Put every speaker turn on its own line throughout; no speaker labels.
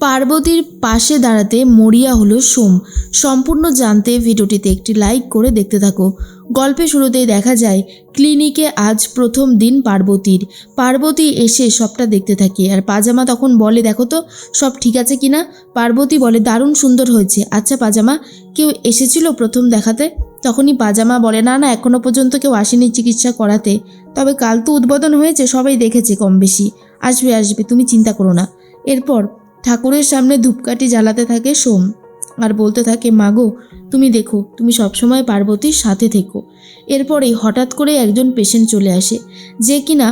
পার্বতীর পাশে দাঁড়াতে মরিয়া হলো সোম। সম্পূর্ণ জানতে ভিডিওটিতে একটি লাইক করে দেখতে থাকো। গল্পে শুরুতেই দেখা যায়, ক্লিনিকে আজ প্রথম দিন পার্বতীর। পার্বতী এসে সবটা দেখতে থাকে। আর পাজামা তখন বলে, দেখো তো, সব ঠিক আছে কিনা পার্বতী বলে, দারুণ সুন্দর হয়েছে। আচ্ছা পাজামা, কেউ এসেছিল প্রথম দেখাতে? তখনই পাজামা বলে, না না এখনও পর্যন্ত কেউ আসেনি চিকিৎসা করাতে। তবে কাল তো উদ্বোধন হয়েছে, সবাই দেখেছে কম বেশি আসবে আসবে, তুমি চিন্তা করো না। এরপর ঠাকুরের সামনে ধূপকাঠি জ্বালাতে থাকে সোম আর বলতে থাকে মাগো তুমি দেখো, তুমি সবসময় পার্বতীর সাথে থেকো। এরপরেই হঠাৎ করে একজন পেশেন্ট চলে আসে, যে কিনা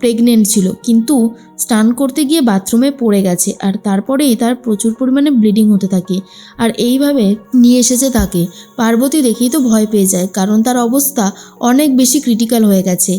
প্রেগনেন্ট ছিল, কিন্তু স্নান করতে গিয়ে বাথরুমে পড়ে গেছে আর তারপরেই তার প্রচুর পরিমাণে ব্লিডিং হতে থাকে আর এইভাবে নিয়ে এসেছে তাকে। পার্বতী দেখেই তো ভয় পেয়ে যায়, কারণ তার অবস্থা অনেক বেশি ক্রিটিক্যাল হয়ে গেছে।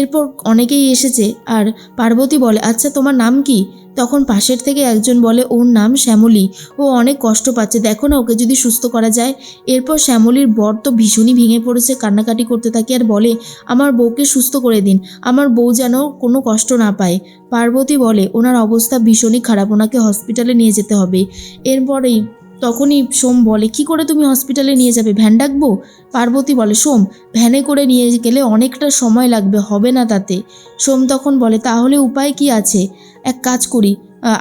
এরপর অনেকেই এসেছে আর পার্বতী বলে আচ্ছা তোমার নাম কি? তখন পাশের থেকে একজন বলে, ওর নাম শ্যামলী। ও অনেক কষ্ট পাচ্ছে। দেখো না, ওকে যদি সুস্থ করা যায়। এরপর শ্যামলীর বর তো ভীষণই ভেঙে পড়েছে, কান্নাকাটি করতে থাকে আর বলে, আমার বউকে সুস্থ করে দিন। আমার বউ যেন কোনো কষ্ট না পায়। পার্বতী বলে, ওনার অবস্থা ভীষণই খারাপ। ওনাকে হসপিটালে নিয়ে যেতে হবে। এরপরেই তখনই সোম বলে, কি করে তুমি হসপিটালে নিয়ে যাবে? ভ্যান ডাকবো? পার্বতী বলে, সোম, ভ্যানে করে নিয়ে গেলে অনেকটা সময় লাগবে, হবে না তাতে। সোম তখন বলে, তাহলে উপায় কি আছে? এক কাজ করি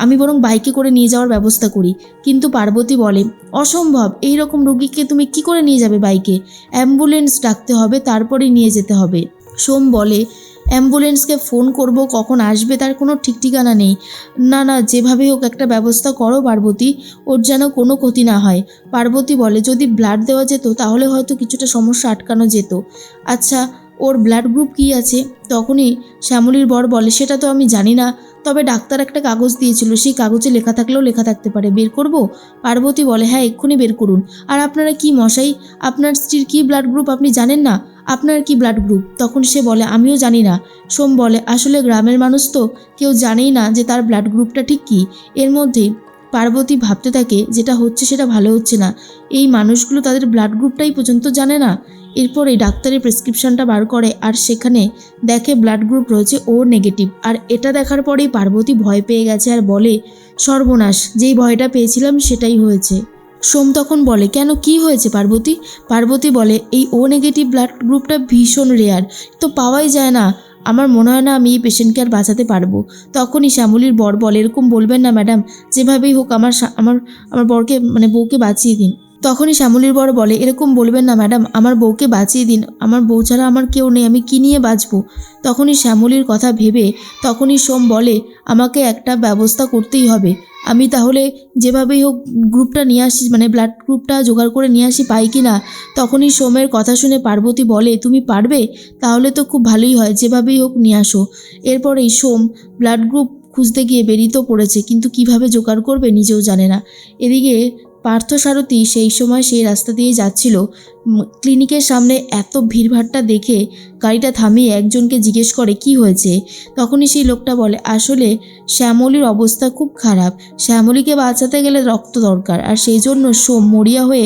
আমি বরং বাইকে করে নিয়ে যাওয়ার ব্যবস্থা করি। কিন্তু পার্বতী বলে, অসম্ভব, এই রকম রুগীকে তুমি কি করে নিয়ে যাবে বাইকে অ্যাম্বুলেন্স ডাকতে হবে, তারপরেই নিয়ে যেতে হবে। সোম বলে অ্যাম্বুলেন্সকে ফোন করব, কখন আসবে তার কোনো ঠিক ঠিকানা নেই। না না, যেভাবেই হোক একটা ব্যবস্থা করো পার্বতী, ওর যেন কোনো ক্ষতি না হয়। পার্বতী বলে, যদি ব্লাড দেওয়া যেত, তাহলে হয়তো কিছুটা সমস্যা আটকানো যেত। আচ্ছা ওর ব্লাড গ্রুপ কী আছে? তখনই শ্যামলীর বর বলে, সেটা তো আমি জানি না। তবে ডাক্তার একটা কাগজ দিয়েছিল, সেই কাগজে লেখা থাকলেও লেখা থাকতে পারে। বের করব? পার্বতী বলে হ্যাঁ এক্ষুনি বের করুন। আর আপনারা কি মশাই, আপনার স্ত্রীর কী ব্লাড গ্রুপ আপনি জানেন না? আপনার কি ব্লাড গ্রুপ তখন সে বলে, আমিও জানি না। সোম বলে, আসলে গ্রামের মানুষ তো কেউ জানেই না যে তার ব্লাড গ্রুপটা ঠিক কী। এর মধ্যেই পার্বতী ভাবতে থাকে, যেটা হচ্ছে সেটা ভালো হচ্ছে না। এই মানুষগুলো তাদের ব্লাড গ্রুপটাই পর্যন্ত জানে না। এরপরে ডাক্তারের প্রেসক্রিপশনটা বার করে আর সেখানে দেখে ব্লাড গ্রুপ রয়েছে ও নেগেটিভ আর এটা দেখার পরেই পার্বতী ভয় পেয়ে গেছে আর বলে, সর্বনাশ, যেই ভয়টা পেয়েছিলাম সেটাই হয়েছে। সোম তখন বলে, কেন? কি হয়েছে পার্বতী? পার্বতী বলে, এই ও নেগেটিভ ব্লাড গ্রুপটা ভীষণ রেয়ার তো পাওয়াই যায় না। আমার মনে হয় না আমি এই পেশেন্টকে আর বাঁচাতে পারব। তখনই শ্যামলির বর বলে, এরকম বলবেন না ম্যাডাম যেভাবেই হোক, আমার আমার আমার বরকে মানে বউকে বাঁচিয়ে দিন। তখনই শ্যামলীর বড় বলে, এরকম বলবেন না, ম্যাডাম, আমার বউকে বাঁচিয়ে দিন। আমার বউ ছাড়া আমার কেউ নেই, আমি কি নিয়ে বাঁচবো? তখনই শ্যামলীর কথা ভেবে, তখনই সোম বলে, আমাকে একটা ব্যবস্থা করতেই হবে। আমি তাহলে যেভাবেই হোক গ্রুপটা নিয়ে আসি মানে ব্লাড গ্রুপটা জোগাড় করে নিয়ে আসি, পাই কি না? তখনই সোমের কথা শুনে পার্বতী বলে, তুমি পারবে? তাহলে তো খুব ভালোই হয়, যেভাবেই হোক নিয়ে আসো। এরপরেই সোম ব্লাড গ্রুপ খুঁজতে গিয়ে বেরিয়েও পড়েছে, কিন্তু কীভাবে জোগাড় করবে নিজেও জানে না। এদিকে পার্থসারথী সেই সময় সেই রাস্তা দিয়ে যাচ্ছিল। ক্লিনিকের সামনে এত ভিড়ভাট্টা দেখে গাড়িটা থামিয়ে একজনকে জিজ্ঞেস করে, কি হয়েছে? তখনই সেই লোকটা বলে, আসলে শ্যামলীর অবস্থা খুব খারাপ। শ্যামলিকে বাঁচাতে গেলে রক্ত দরকার, আর সেই জন্য সোম মরিয়া হয়ে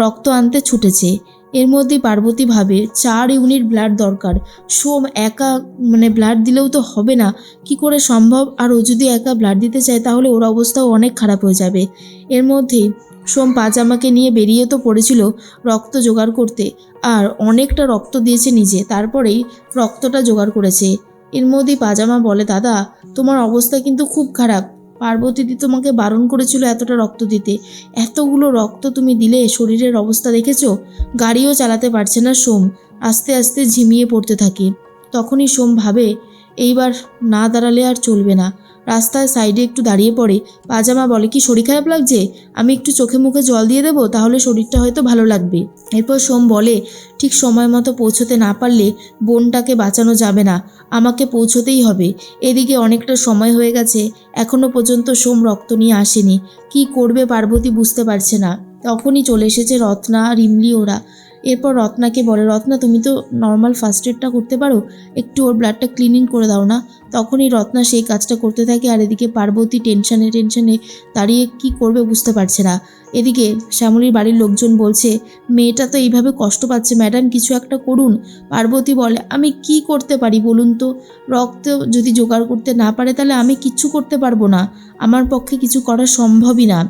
রক্ত আনতে ছুটেছে। এর মধ্যে পার্বতী ভাবে চার ইউনিট ব্লাড দরকার। সোম একা মানে ব্লাড দিলেও তো হবে না। কি করে সম্ভব? আর ও যদি একা ব্লাড দিতে চায়, তাহলে ওর অবস্থাও অনেক খারাপ হয়ে যাবে। এর মধ্যেই সোম পাজামাকে নিয়ে বেরিয়ে তো পড়েছিল রক্ত জোগাড় করতে। আর অনেকটা রক্ত দিয়েছে নিজে, তারপরেই রক্তটা জোগাড় করেছে। এর মধ্যেই পাজামা বলে, দাদা, তোমার অবস্থা কিন্তু খুব খারাপ। পার্বতীদি তোমাকে বারণ করেছিল এতটা রক্ত দিতে। এতগুলো রক্ত তুমি দিলে শরীরের অবস্থা দেখেছ? গাড়িও চালাতে পারছে না সোম। আস্তে আস্তে ঝিমিয়ে পড়তে থাকে। তখনই সোম ভাবে, এইবার না দাঁড়ালে আর চলবে না। রাস্তায় সাইডে একটু দাঁড়িয়ে পড়ে। পাজামা বলে, কি শরীর খারাপ লাগছে? আমি একটু চোখে মুখে জল দিয়ে দেবো, তাহলে শরীরটা হয়তো ভালো লাগবে। এরপর সোম বলে, ঠিক সময় মতো পৌঁছতে না পারলে বোনটাকে বাঁচানো যাবে না, আমাকে পৌঁছতেই হবে। এদিকে অনেকটা সময় হয়ে গেছে, এখনও পর্যন্ত সোম রক্ত নিয়ে আসেনি। কি করবে পার্বতী বুঝতে পারছে না। তখনই চলে এসেছে রত্না, রিমলি ওরা। এরপর রত্নাকে বলে, রত্না, তুমি তো নর্মাল ফার্স্ট এডটা করতে পারো, একটু ওর ব্লাডটা ক্লিনিং করে দাও না। তখনই রত্না সেই কাজটা করতে থাকে আর এদিকে পার্বতী টেনশনে টেনশনে দাঁড়িয়ে কি করবে বুঝতে পারছে না। এদিকে শ্যামলীর বাড়ির লোকজন বলছে, মেয়েটা তো এইভাবে কষ্ট পাচ্ছে ম্যাডাম কিছু একটা করুন। পার্বতী বলে, আমি কি করতে পারি বলুন তো? রক্ত যদি জোগাড় করতে না পারে তাহলে আমি কিচ্ছু করতে পারব না। আমার পক্ষে কিছু করা সম্ভবই না।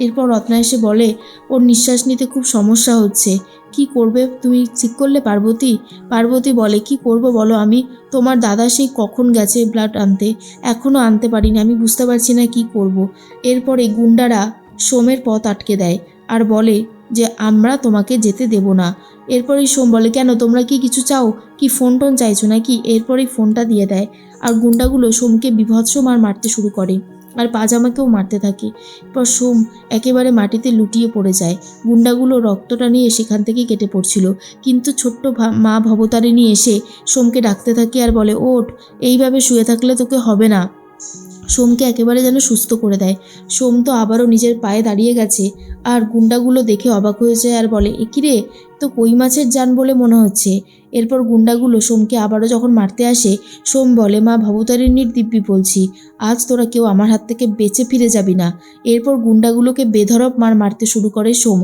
এরপর রত্না এসে বলে, ওর নিঃশ্বাস নিতে খুব সমস্যা হচ্ছে। কি করবে? তুমি ঠিক করলে পার্বতী? পার্বতী বলে, কি করব বলো আমি? তোমার দাদা সেই কখন গেছে ব্লাড আনতে? এখনও আনতে পারিনি, আমি বুঝতে পারছি না কি করব। এরপরে গুন্ডারা সোমের পথ আটকে দেয় আর বলে যে, আমরা তোমাকে যেতে দেব না। এরপরেই সোম বলে, কেন, তোমরা কি কিছু চাও? কি ফোন টোন চাইছো নাকি? এরপরেই ফোনটা দিয়ে দেয়। আর গুন্ডাগুলো সোমকে বিভৎস মার মারতে শুরু করে। আর পাজামাকেও মারতে থাকে। এরপর সোম একেবারে মাটিতে লুটিয়ে পড়ে যায়। গুন্ডাগুলো রক্তটা নিয়ে সেখান থেকে কেটে পড়ছিল। কিন্তু ছোট্ট মা ভবতারিণী এসে সোমকে ডাকতে থাকে আর বলে, ওঠ, এইভাবে শুয়ে থাকলে তোকে হবে না। সোমকে একেবারে যেন সুস্থ করে দেয়। সোম তো আবারও নিজের পায়ে দাঁড়িয়ে গেছে আর গুন্ডাগুলো দেখে অবাক হয়ে যায় আর বলে, এ কি রে তো কই মাছের যান বলে মনে হচ্ছে? এরপর গুন্ডাগুলো সোমকে আবারও যখন মারতে আসে, সোম বলে, মা, ভবতারিণীর দিব্যি বলছি, আজ তোরা কেউ আমার হাত থেকে বেঁচে ফিরে যাবি না। এরপর গুন্ডাগুলোকে বেধরপ মার মারতে শুরু করে সোম,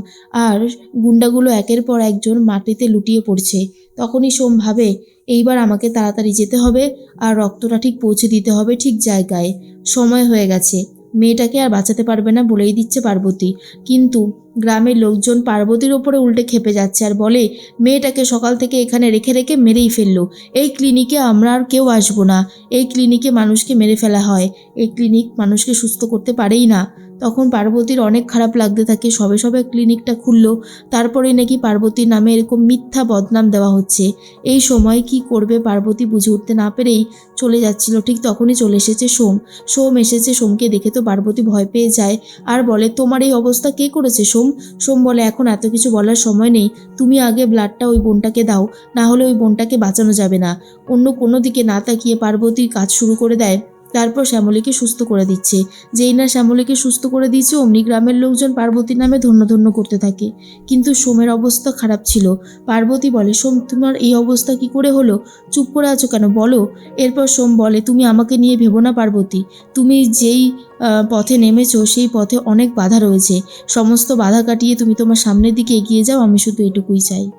আর গুন্ডাগুলো একের পর একজন মাটিতে লুটিয়ে পড়ছে। তখনই সোম ভাবে, এইবার আমাকে তাড়াতাড়ি যেতে হবে আর রক্তটা ঠিক পৌঁছে দিতে হবে ঠিক জায়গায়। সময় হয়ে গেছে। মেয়েটাকে আর বাঁচাতে পারবে না বলেই দিচ্ছে পার্বতী। কিন্তু গ্রামের লোকজন পার্বতীর ওপরে উল্টে খেপে যাচ্ছে আর বলে, মেয়েটাকে সকাল থেকে এখানে রেখে রেখে মেরেই ফেলল। এই ক্লিনিকে আমরা আর কেউ আসব না। এই ক্লিনিকে মানুষকে মেরে ফেলা হয়। এই ক্লিনিক মানুষকে সুস্থ করতে পারেই না। তখন পার্বতীর অনেক খারাপ লাগতে থাকে। সবে সবে ক্লিনিকটা খুললো। তারপরে নাকি পার্বতীর নামে এরকম মিথ্যা বদনাম দেওয়া হচ্ছে। এই সময় কি করবে পার্বতী বুঝে উঠতে না পেরেই চলে যাচ্ছিল। ঠিক তখনই চলে এসেছে সোম। সোম এসেছে সোমকে দেখে তো পার্বতী ভয় পেয়ে যায়। আর বলে, তোমার এই অবস্থা কে করেছে সোম? সোম বলে, এখন এত কিছু বলার সময় নেই। তুমি আগে ব্লাডটা ওই বোনটাকে দাও। না হলে ওই বোনটাকে বাঁচানো যাবে না। অন্য কোনো দিকে না তাকিয়ে পার্বতী কাজ শুরু করে দেয়। তারপর শ্যামলীকে সুস্থ করে দিচ্ছে। যেই না শ্যামলীকে সুস্থ করে দিয়েছে, অমনি গ্রামের লোকজন পার্বতীর নামে ধন্য ধন্য করতে থাকে। কিন্তু সোমের অবস্থা খারাপ ছিল। পার্বতী বলে, সোম, তোমার এই অবস্থা কি করে হলো? চুপ করে আছো কেন? বলো। এরপর সোম বলে, তুমি আমাকে নিয়ে ভেবো না পার্বতী। তুমি যেই পথে নেমেছো, সেই পথে অনেক বাধা রয়েছে। সমস্ত বাধা কাটিয়ে তুমি তোমার সামনের দিকে এগিয়ে যাও, আমি শুধু এটুকুই চাই।